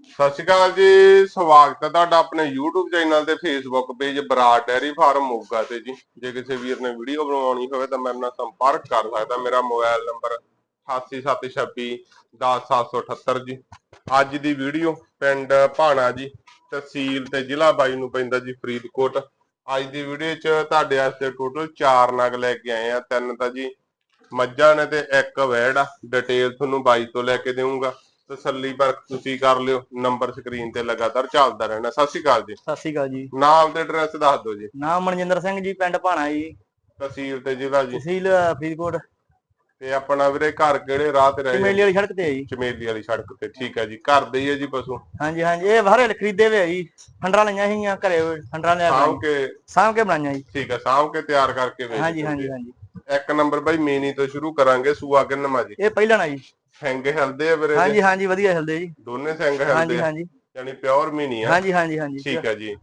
ਸਤਿ ਸ਼੍ਰੀ ਅਕਾਲ ਜੀ, ਸਵਾਗਤ ਹੈ ਤੁਹਾਡਾ ਆਪਣੇ YouTube ਚੈਨਲ ਤੇ Facebook page Brar dairy farm Moga ਤੇ ਜੀ। ਜੇ ਕਿਸੇ ਵੀਰ ਨੇ ਵੀਡੀਓ ਬਣਾਉਣੀ ਹੋਵੇ ਤਾਂ ਮੇਰੇ ਨਾਲ ਸੰਪਰਕ ਕਰ ਸਕਦਾ। ਮੇਰਾ ਮੋਬਾਈਲ ਨੰਬਰ 8876 10778 ਜੀ। ਅੱਜ ਦੀ ਵੀਡੀਓ ਪਿੰਡ ਭਾਣਾ ਜੀ, ਤਹਿਸੀਲ ਤੇ ਜ਼ਿਲ੍ਹਾ ਬਾਈ ਨੂੰ ਪੈਂਦਾ ਜੀ, ਫਰੀਦਕੋਟ। ਅੱਜ ਦੀ ਵੀਡੀਓ 'ਚ ਤੁਹਾਡੇ ਵਾਸਤੇ ਟੋਟਲ 4 ਨਗ ਲੈ ਕੇ ਆਏ ਆ। ਤਿੰਨ ਤਾਂ ਜੀ ਮੱਝਾਂ ਨੇ ਤੇ ਇੱਕ ਵੈੜ ਆ। ਡਿਟੇਲ ਤੁਹਾਨੂੰ ਬਾਈ ਤੋਂ ਲੈ ਕੇ ਦੇਵਾਂਗਾ ਤਸੱਲੀ ਪਰ ਤੁਸੀਂ ਕਰ ਲਿਓ ਨੰਬਰ ਸਕਰੀਨ ਤੇ ਲਗਾਤਾਰ ਚੱਲਦਾ ਰਹਿਣਾ। ਸਤਿ ਸ਼੍ਰੀ ਅਕਾਲ ਜੀ। ਸਤਿ ਸ਼੍ਰੀ ਅਕਾਲ ਜੀ। ਨਾਮ ਤੇ ਐਡਰੈਸ ਦੱਸ ਦਿਓ ਜੀ। ਨਾਮ ਮਨਜਿੰਦਰ ਸਿੰਘ ਜੀ ਪਿੰਡ ਭਾਣਾ ਜੀ। ਤਹਿਸੀਲ ਤੇ ਜ਼ਿਲ੍ਹਾ ਜੀ। ਤਹਿਸੀਲ ਫਰੀਦਕੋਟ। ਤੇ ਆਪਣਾ ਵੀਰੇ ਘਰ ਕਿਹੜੇ ਰਾਹ ਤੇ ਰਹੇ ਚਮੇਲੀ ਵਾਲੀ ਸੜਕ ਤੇ ਹੈ ਜੀ। ਚਮੇਲੀ ਵਾਲੀ ਸੜਕ ਤੇ ਠੀਕ ਹੈ ਜੀ। ਘਰ ਦੇ ਹੀ ਹੈ ਜੀ ਪਸ਼ੂ? ਹਾਂਜੀ ਹਾਂਜੀ। ਇਹ ਬਾਹਰੇ ਖਰੀਦੇ ਵੇ ਜੀ। ਫੰਡਰਾਂ ਲਈਆਂ ਸੀਗੀਆਂ ਘਰੇ ਫੰਡਰਾਂ ਲਿਆ ਸਾਂਭ ਕੇ ਸਾਂਭ ਕੇ ਬਣਾਈਆਂ ਜੀ। ਠੀਕ ਹੈ ਸਾਂਭ ਕੇ ਤਿਆਰ ਕਰਕੇ ਵੇਚ ਹਾਂਜੀ ਹਾਂਜੀ। ਹਾਂਜੀ। ਇੱਕ ਨੰਬਰ ਬਾਈ ਮੀਨੀ ਤੋਂ ਸ਼ੁਰੂ ਕਰਾਂਗੇ ਸੂਆ ਕਿੰਨਮਾ ਜੀ? ਇਹ ਪਹਿਲਾਂ ਨਾ ਜੀ। ਸਿੰਘ ਹਿਲਦੇ ਆ ਵੀਰੇ ਹਾਂਜੀ ਹਾਂਜੀ ਵਧੀਆ ਹਿਲਦੇ ਜੀ। ਦੋਨੇ ਹਾਂਜੀ ਹਿਲਦੇ ਆ। ਹਾਂਜੀ ਯਾਨੀ ਪਿਓਰ ਮੀਨੀ ਆ। ਹਾਂਜੀ ਹਾਂਜੀ ਹਾਂਜੀ। ਠੀਕ ਹੈ ਜੀ।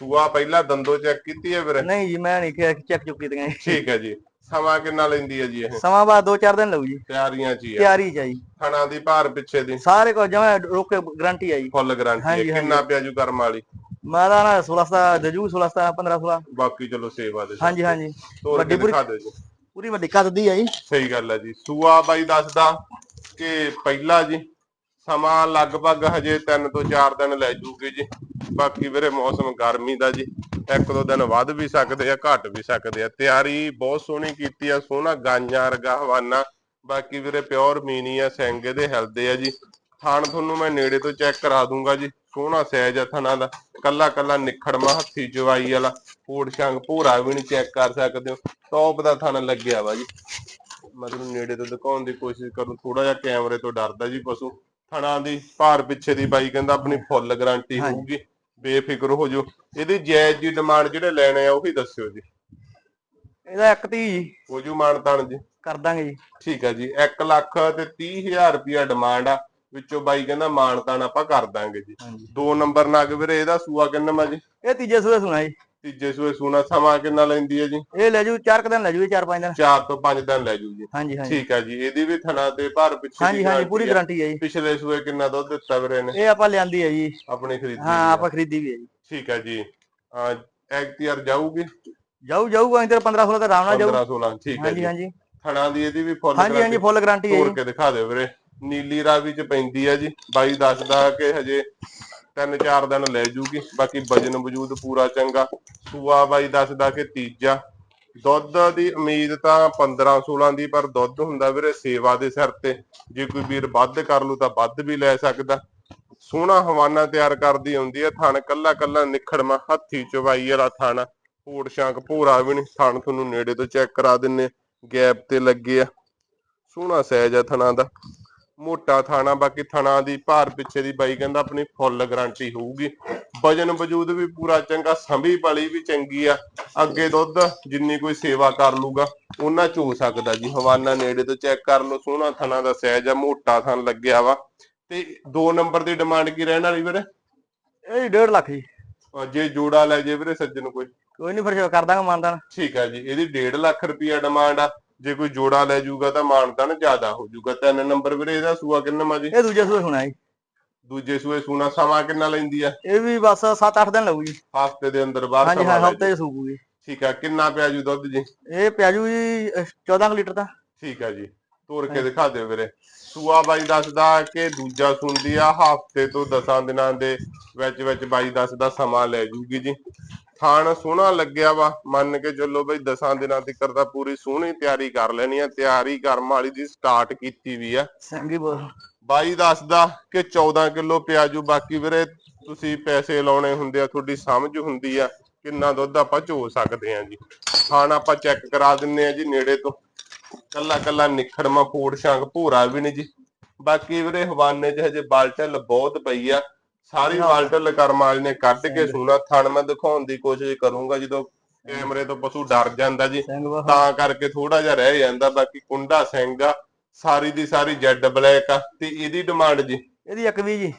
ਸੂਆ ਪਹਿਲਾਂ ਦੰਦੋ ਚੈੱਕ ਕੀਤੀ ਹੈ ਵੀਰੇ? ਨਹੀਂ ਜੀ ਮੈਂ ਨਹੀਂ ਚੈੱਕ ਚੁੱਕ ਜੀ। ਠੀਕ ਹੈ ਜੀ। ਸਮਾਂ ਕਿੰਨਾ ਲੈਂਦੀ ਹੈ ਜੀ ਇਹ? ਸਮਾਂ ਬਾਅਦ 2-4 ਦਿਨ ਲਊ ਜੀ। ਤਿਆਰੀਆਂ ਚ ਹੀ ਤਿਆਰੀ ਚ ਥਣਾ ਦੀ ਭਾਰ ਪਿੱਛੇ ਦੀ। ਸਾਰੇ ਕੋ ਜਮਾ ਰੋਕ ਗਾਰੰਟੀ ਆ ਜੀ। ਫੁੱਲ ਗਾਰੰਟੀ ਹਾਂਜੀ, ਕਿੰਨਾ ਪਿਆ ਜੂ ਕਰਮ ਵਾਲੀ? ਮੈਂ ਤਾਂ ਨਾ 16 ਦਾ ਦਜੂ 16 ਦਾ 15 16 ਬਾਕੀ ਚਲੋ ਸੇਵਾ ਦੇ ਹਾਂਜੀ ਹਾਂਜੀ। ਵੱਡੀ ਪੂਰੀ- ਪੂਰੀ ਵੱਡੀ ਕੱਦ ਦੀ ਆ ਜੀ? ਸਹੀ ਗੱਲ ਹੈ ਜੀ। ਸੂਆ ਬਾਈ ਦੱਸਦਾ। ਕਿ ਪਹਿਲਾ ਜੀ, ਸਮਾਂ ਲਗਭਗ ਹਜੇ 3 ਤੋਂ 4 ਦਿਨ ਲੈ ਜੂਗੇ ਜੀ। ਬਾਕੀ ਵੀਰੇ ਮੌਸਮ ਗਰਮੀ ਦਾ ਜੀ, ਇੱਕ ਦੋ ਦਿਨ ਵੱਧ ਵੀ ਸਕਦੇ ਆ, ਘਟ ਵੀ ਸਕਦੇ ਆ। ਤਿਆਰੀ ਬਹੁਤ ਸੋਹਣੀ ਕੀਤੀ ਆ, ਸੋਹਣਾ ਗਾਂਜਾਂ ਵਰਗਾ ਹਵਾਨਾ। ਬਾਕੀ ਵੀਰੇ ਪਿਓਰ ਮੀਨੀ ਆ ਸਿੰਘ ਇਹਦੇ ਹਿਲਦੇ ਆ ਜੀ। ਥਾਣ ਤੁਹਾਨੂੰ ਮੈਂ ਨੇੜੇ ਤੋਂ ਚੈੱਕ ਕਰਾ ਦੂੰਗਾ ਜੀ, ਸੋਹਣਾ ਸਾਈਜ਼ ਆ ਥਣਾ ਦਾ। ਕੱਲਾ ਕੱਲਾ ਨਿਖੜਮਾ ਹੱਥੀ ਜਵਾਈ ਵਾਲਾ ਪੂੜ ਸ਼ੰਗ ਭੂਰਾ ਵੀ ਨਹੀਂ ਚੈੱਕ ਕਰ ਸਕਦੇ ਹੋ। ਟੌਪ ਦਾ ਥਣ ਲੱਗਿਆ ਵਾ ਜੀ। ਮੈਂ ਤੁਹਾਨੂੰ ਨੇੜੇ ਤੋਂ ਦਿਖਾਉਣ ਦੀ ਕੋਸ਼ਿਸ਼ ਕਰੂੰ। ਥੋੜਾ ਜਿਹਾ ਕੈਮਰੇ ਤੋਂ ਡਰਦਾ ਜੀ ਪਸ਼ੂ। ਥਣਾ ਦੀ ਭਾਰ ਪਿੱਛੇ ਦੀ ਬਾਈ ਕਹਿੰਦਾ ਆਪਣੀ ਫੁੱਲ ਗਾਰੰਟੀ। ਹੋਊਗੀ। ਬੇਫਿਕਰ ਹੋ ਜਾਓ। ਇਹਦੀ ਜਾਇਜ਼ ਦੀ ਡਿਮਾਂਡ ਜਿਹੜੇ ਲੈਣੇ ਆ ਉਹੀ ਦੱਸਿਓ ਜੀ। ਇਹਦਾ ਇੱਕ ਤੀ ਜੀ। ਹੋ ਜੂ ਮਾਨ ਤਾਨ ਜੀ। ਕਰ ਦਾਂਗੇ ਜੀ। ਠੀਕ ਹੈ ਜੀ। 1 ਲੱਖ ਤੇ 30000 ਰੁਪਿਆ ਡਿਮਾਂਡ ਆ। ਵਿੱਚੋਂ ਬਾਈ ਕਹਿੰਦਾ ਮਾਨ ਤਾਨ ਆਪਾਂ ਕਰ ਦਾਂਗੇ ਜੀ। ਦੋ ਨੰਬਰ ਨਗ ਵੀਰੇ ਇਹਦਾ ਸੂਆ ਕਿੰਨਾ ਮਾ ਜੀ? ਇਹ ਤੀਜੇ ਸੂਏ ਸੁਣਾ ਜੀ। ਤੀਜੇ ਸੂਏ ਸੂਣਾ ਸਮਾਂ ਕਿੰਨਾ ਲੈਂਦੀ ਹੈ ਜੀ? ਇਹ ਲੈ ਜੂ ਚਾਰ ਕੁ ਦਿਨ ਲੈ ਜੂ 4-5 ਦਿਨ। 4 ਤੋਂ 5 ਦਿਨ ਲੈ ਜੂ ਜੀ। ਹਾਂਜੀ ਹਾਂਜੀ। ਠੀਕ ਹੈ ਜੀ। ਇਹਦੀ ਵੀ ਥਣਾ ਤੇ ਭਾਰ ਪਿੱਛੇ ਹਾਂਜੀ ਦੀ ਹਾਂਜੀ ਪੂਰੀ। ਗਾਰੰਟੀ ਹੈ ਜੀ। ਪਿਛਲੇ ਸੂਏ ਕਿੰਨਾ ਦੁੱਧ ਦਿੱਤਾ ਵੀਰੇ ਨੇ? ਇਹ ਆਪਾਂ ਲਿਆਂਦੀ ਹੈ ਜੀ। ਆਪਣੀ ਖਰੀਦੀ ਹਾਂ। ਆਪਾਂ ਖਰੀਦੀ ਵੀ ਹੈ ਜੀ। ਠੀਕ ਹੈ ਜੀ। ਆ ਐਕਟੀਆਰ ਜਾਊਗੀ? ਜਾਊ ਜਾਊਗਾ ਇੰਦਰ 15 16 ਤੇ ਆਰਾਮ ਨਾਲ ਜਾਊ। 15 16 ਠੀਕ ਹੈ ਜੀ। ਹਾਂਜੀ ਥਣਾ ਦੀ ਇਹਦੀ ਵੀ ਫੁੱਲ ਹਾਂਜੀ ਹਾਂਜੀ ਫੁੱਲ ਗਾਰੰਟੀ ਹੈ ਤੋੜ ਜੀ। ਕੇ ਦਿਖਾ ਦਿਓ ਵੀਰੇ। ਨੀਲੀ ਰਾਵੀ ਚ ਪੈਂਦੀ ਆ ਜੀ। ਬਾਈ ਦੱਸਦਾ ਕਿ ਹਜੇ ਤਿੰਨ ਚਾਰ ਦਿਨ ਲੈ ਜੂਗੀ, ਬਾਕੀ ਵਜਨ ਵਜੂਦ ਪੂਰਾ ਚੰਗਾ। ਸੂਆ ਬਾਈ ਦੱਸਦਾ ਕਿ ਤੀਜਾ। ਦੁੱਧ ਦੀ ਉਮੀਦ ਤਾਂ 15 16 ਦੀ, ਪਰ ਦੁੱਧ ਹੁੰਦਾ ਵੀਰੇ ਸੇਵਾ ਦੇ ਸਿਰ ਤੇ। ਜੇ ਕੋਈ ਵੀਰ ਵੱਧ ਕਰ ਲੂ ਤਾਂ ਵੱਧ ਵੀ ਲੈ ਸਕਦਾ। ਸੋਹਣਾ ਹਵਾਨਾ ਤਿਆਰ ਕਰਦੀ ਹੁੰਦੀ ਹੈ ਥਣ ਕੱਲਾ ਕੱਲਾ ਨਿਖੜਮਾ ਹੱਥੀ ਚਵਾਈ ਵਾਲਾ ਥਣ। ਪੂੜ ਸ਼ਾਂਕ ਭੋਰਾ ਵੀ ਨਹੀਂ ਥਣ ਤੁਹਾਨੂੰ ਨੇੜੇ ਤੋਂ ਚੈੱਕ ਕਰਾ ਦਿੰਨੇ ਗੈਪ ਤੇ ਲੱਗੇ ਆ। ਸੋਹਣਾ ਸਹਿਜ ਆ ਥਣਾ ਦਾ। ਮੋਟਾ ਥਾਣਾ ਬਾਕੀ ਥਣਾ ਦੀ ਭਾਰ ਪਿੱਛੇ ਦੀ ਬਾਈ ਕਹਿੰਦਾ ਆਪਣੀ ਫੁੱਲ ਗਾਰੰਟੀ ਹੋਊਗੀ। ਵਜਨ ਵਜੂਦ ਵੀ ਪੂਰਾ ਚੰਗਾ ਸੰਭੀ ਵਾਲੀ ਵੀ ਚੰਗੀ ਆ। ਅੱਗੇ ਦੁੱਧ ਜਿੰਨੀ ਕੋਈ ਸੇਵਾ ਕਰ ਲੂਗਾ ਉਹਨਾਂ ਚ ਹੋ ਸਕਦਾ ਜੀ। ਹਵਾਨਾ ਨੇੜੇ ਤੋਂ ਚੈੱਕ ਕਰ ਲਓ ਸੋਹਣਾ ਥਣਾ ਦਾ ਸਾਈਜ਼ ਆ ਮੋਟਾ ਥਣ ਲੱਗਿਆ ਵਾ। ਤੇ ਦੋ ਨੰਬਰ ਦੀ ਡਿਮਾਂਡ ਕੀ ਰਹਿਣ ਵਾਲੀ ਵੀਰੇ? ਇਹ 1.5 ਲੱਖ ਜੀ। ਜੇ ਜੋੜਾ ਲੈ ਜੇ ਵੀਰੇ ਸੱਜਣ ਕੋਈ। ਕੋਈ ਨਹੀਂ ਫਿਰ ਕਰ ਦਾਂਗਾ ਮਾਨਦਾਨ। ਠੀਕ ਹੈ ਜੀ ਇਹਦੀ 1.5 ਲੱਖ ਰੁਪਿਆ ਡਿਮਾਂਡ ਆ। ਜੇ ਕੋਈ ਜੋੜਾ ਲੈ ਜਾਊਗਾ ਤਾਂ ਮਾਨਤਾਨ ਜ਼ਿਆਦਾ ਹੋ ਜਾਊਗਾ ਤਿੰਨ ਨੰਬਰ ਵੀਰੇ ਇਹਦਾ ਸੂਆ ਕਿੰਨਾ ਮਾ ਜੀ? ਇਹ ਦੂਜੇ ਸੂਏ ਸੁਣਾ ਜੀ। ਦੂਜੇ ਸੂਏ ਸੂਣਾ ਸਮਾਂ ਕਿੰਨਾ ਲੈਂਦੀ ਆ? ਇਹ ਵੀ ਬਸ 7-8 ਦਿਨ ਲਊ ਜੀ। ਹਫ਼ਤੇ ਦੇ ਅੰਦਰ ਬਾਹਰ ਹਾਂਜੀ ਹਾਂ ਹਫ਼ਤੇ ਸੂਕੂਗੀ ਠੀਕ ਆ ਕਿੰਨਾ ਪਿਆ ਜੂ ਦੁੱਧ ਜੀ? ਇਹ ਪਿਆਜੂ ਜੀ ਅਹ, 14 ਕੁ ਲੀਟਰ ਦਾ। ਠੀਕ ਆ ਜੀ ਤੋੜ ਕੇ ਦਿਖਾ ਦਿਓ ਵੀਰੇ। ਸੂਆ ਬਾਈ ਦੱਸਦਾ ਕਿ ਦੂਜਾ ਸੁੰਦੀ ਆ ਹਫ਼ਤੇ ਤੋਂ 10 ਦਿਨਾਂ ਦੇ ਵਿੱਚ ਵਿੱਚ ਬਾਈ ਦੱਸਦਾ ਸਮਾਂ ਲੈ ਜੂਗੀ ਜੀ। ਥਾਣ ਸੋਹਣਾ ਲੱਗਿਆ ਵਾ ਮੰਨ ਕੇ ਚੱਲੋ ਬਈ 10 ਦਿਨਾਂ ਤੱਕ ਤਾਂ ਪੂਰੀ ਸੋਹਣੀ ਤਿਆਰੀ ਕਰ ਲੈਣੀ ਆ ਤਿਆਰੀ ਕਰਮ ਵਾਲੀ ਦੀ ਸਟਾਰਟ ਕੀਤੀ ਵੀ ਆ। ਸੰਗੀ ਬੋਲ ਬਾਈ ਦੱਸਦਾ ਕਿ 14 ਕਿਲੋ ਪਿਆਜੂ ਬਾਕੀ ਵੀਰੇ ਤੁਸੀਂ ਪੈਸੇ ਲਾਉਣੇ ਹੁੰਦੇ ਆ ਤੁਹਾਡੀ ਸਮਝ ਹੁੰਦੀ ਆ ਕਿੰਨਾ ਦੁੱਧ ਆਪਾਂ ਚੋ ਸਕਦੇ ਆ ਜੀ। ਖਾਣ ਆਪਾਂ ਚੈੱਕ ਕਰਾ ਦਿੰਨੇ ਆ ਜੀ ਨੇੜੇ ਤੋਂ। ਕੱਲਾ ਕੱਲਾ ਨਿਖੜਮਾ ਫੋੜ ਸ਼ਾਂਗ ਭੂਰਾ ਵੀ ਨਹੀਂ ਜੀ। ਬਾਕੀ ਵੀਰੇ ਹਵਾਨੇ 'ਚ ਹਜੇ ਬਾਲਟਲ ਬਹੁਤ ਪਈ ਆ। ਸਾਰੀ ਬਾਲਟਲ ਕਰਮਾਲ ਨੇ ਕੱਢ ਕੇ ਸੂਣਾ ਥਣ ਮੈਂ ਦਿਖਾਉਣ ਦੀ ਕੋਸ਼ਿਸ਼ ਕਰੂੰਗਾ ਜਦੋਂ ਕੈਮਰੇ ਤੋਂ ਪਸ਼ੂ ਡਰ ਜਾਂਦਾ ਜੀ ਤਾਂ ਕਰਕੇ ਥੋੜਾ ਜਿਹਾ ਰਹਿ ਜਾਂਦਾ ਬਾਕੀ ਕੁੰਡਾ ਸਿੰਘ ਆ ਸਾਰੀ ਦੀ ਸਾਰੀ ਜੈਡ ਬਲੈਕ ਆ ਤੇ ਇਹਦੀ ਡਿਮਾਂਡ ਜੀ? ਇਹਦੀ ਇੱਕ ਵੀ ਜੀ।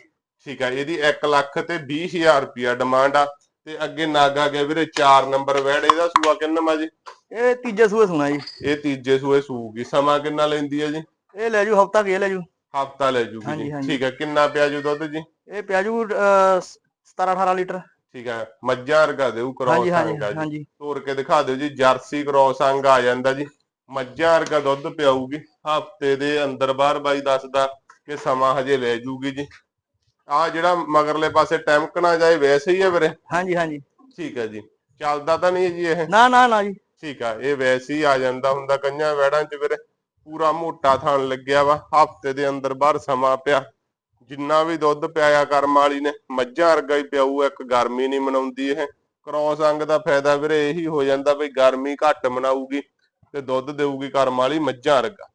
ਠੀਕ ਆ ਇਹਦੀ 1 ਲੱਖ ਤੇ 20000 ਰੁਪਿਆ ਡਿਮਾਂਡ ਆ ਤੇ ਅੱਗੇ ਨਾਗਾ ਗਿਆ ਵੀਰੇ 4 ਨੰਬਰ ਵੈੜ ਇਹਦਾ ਸੂਆ ਕਿੰਨਾ ਮਾ ਜੀ? ਇਹ ਤੀਜੇ ਸੂਏ ਸੁਣਾ ਜੀ। ਇਹ ਤੀਜੇ ਸੂਏ ਸੂਗੀ ਸਮਾਂ ਕਿੰਨਾ ਲੈਂਦੀ ਹੈ ਜੀ? ਇਹ ਲੈ ਜੂ ਹਫਤਾ ਕੀ ਲੈ ਜੂ। ਹਫਤਾ ਲੈ ਜੂਗੀ ਹਾਂਜੀ, ਜੀ। ਹਾਂਜੀ। ਠੀਕ ਹੈ ਕਿੰਨਾ ਪਿਆ ਜੂ ਦੁੱਧ ਜੀ? ਇਹ ਪਿਆ ਜੂ 17 18 ਲੀਟਰ। ਠੀਕ ਹੈ ਮੱਝਾਂ ਵਰਗਾ ਦੇਊ ਕ੍ਰੋਸ ਹਾਂਜੀ ਹਾਂਜੀ ਅੰਗਾ ਜੀ। ਹਾਂਜੀ। ਤੋੜ ਕੇ ਦਿਖਾ ਦਿਓ ਜੀ ਜਰਸੀ ਕ੍ਰੋਸ ਅੰਗ ਆ ਜਾਂਦਾ ਜੀ। ਮੱਝਾਂ ਵਰਗਾ ਦੁੱਧ ਪਿਆਊਗੀ ਹਫ਼ਤੇ ਦੇ ਅੰਦਰ ਬਾਹਰ ਬਾਈ ਦੱਸਦਾ ਕਿ ਸਮਾਂ ਹਜੇ ਲੈ ਜੂਗੀ ਜੀ। ਆ ਜਿਹੜਾ ਮਗਰਲੇ ਪਾਸੇ ਟੈਂਕਣਾ ਜਾਏ ਵੈਸੇ ਹੀ ਹੈ ਵੀਰੇ। ਹਾਂਜੀ ਹਾਂਜੀ। ਠੀਕ ਹੈ ਜੀ। ਚੱਲਦਾ ਤਾਂ ਨਹੀਂ ਜੀ ਇਹ? ਨਾ ਨਾ ਨਾ ਜੀ। ਠੀਕ ਆ ਇਹ ਵੈਸੇ ਹੀ ਆ ਜਾਂਦਾ ਹੁੰਦਾ ਕਈਆਂ ਵੈੜਾਂ 'ਚ ਵੀਰੇ। ਪੂਰਾ ਮੋਟਾ ਥਣ ਲੱਗਿਆ ਵਾ ਹਫ਼ਤੇ ਦੇ ਅੰਦਰ ਬਾਹਰ ਸਮਾਂ ਪਿਆ। ਜਿੰਨਾ ਵੀ ਦੁੱਧ ਪਿਆਇਆ ਕਰਮ ਵਾਲੀ ਨੇ ਮੱਝਾਂ ਵਰਗਾ ਹੀ ਪਿਆਊ ਇੱਕ ਗਰਮੀ ਨਹੀਂ ਮਨਾਉਂਦੀ ਇਹ। ਕ੍ਰੋਸ ਅੰਗ ਦਾ ਫਾਇਦਾ ਵੀਰੇ ਇਹੀ ਹੋ ਜਾਂਦਾ ਵੀ ਗਰਮੀ ਘੱਟ ਮਨਾਊਗੀ ਤੇ ਦੁੱਧ ਦੇਊਗੀ ਕਰਮ ਵਾਲੀ ਮੱਝਾਂ ਵਰਗਾ।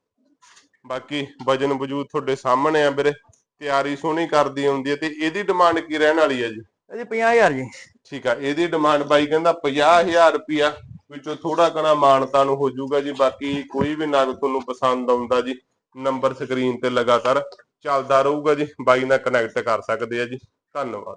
ਬਾਕੀ ਵਜਨ ਵਜੂਦ ਤੁਹਾਡੇ ਸਾਹਮਣੇ ਆ ਵੀਰੇ ਤਿਆਰੀ ਸੋਹਣੀ ਕਰਦੀ ਹੁੰਦੀ ਹੈ ਤੇ ਇਹਦੀ ਡਿਮਾਂਡ ਕੀ ਰਹਿਣ ਵਾਲੀ ਹੈ ਜੀ? ਇਹਦੀ 50000 ਜੀ। ਠੀਕ ਆ ਇਹਦੀ ਡਿਮਾਂਡ ਬਾਈ ਕਹਿੰਦਾ 50000 ਰੁਪਿਆ ਵਿੱਚੋਂ ਥੋੜਾ ਕਣਾ ਮਾਨਤਾ ਨੂੰ ਹੋ ਜਾਊਗਾ ਜੀ, ਬਾਕੀ ਕੋਈ ਵੀ ਨਗ ਤੁਹਾਨੂੰ ਪਸੰਦ ਆਉਂਦਾ ਜੀ ਨੰਬਰ ਸਕਰੀਨ ਤੇ ਲਗਾਤਾਰ ਚੱਲਦਾ ਰਹੂਗਾ ਜੀ, ਬਾਈ ਨਾਲ ਕਨੈਕਟ ਕਰ ਸਕਦੇ ਆ ਜੀ, ਧੰਨਵਾਦ।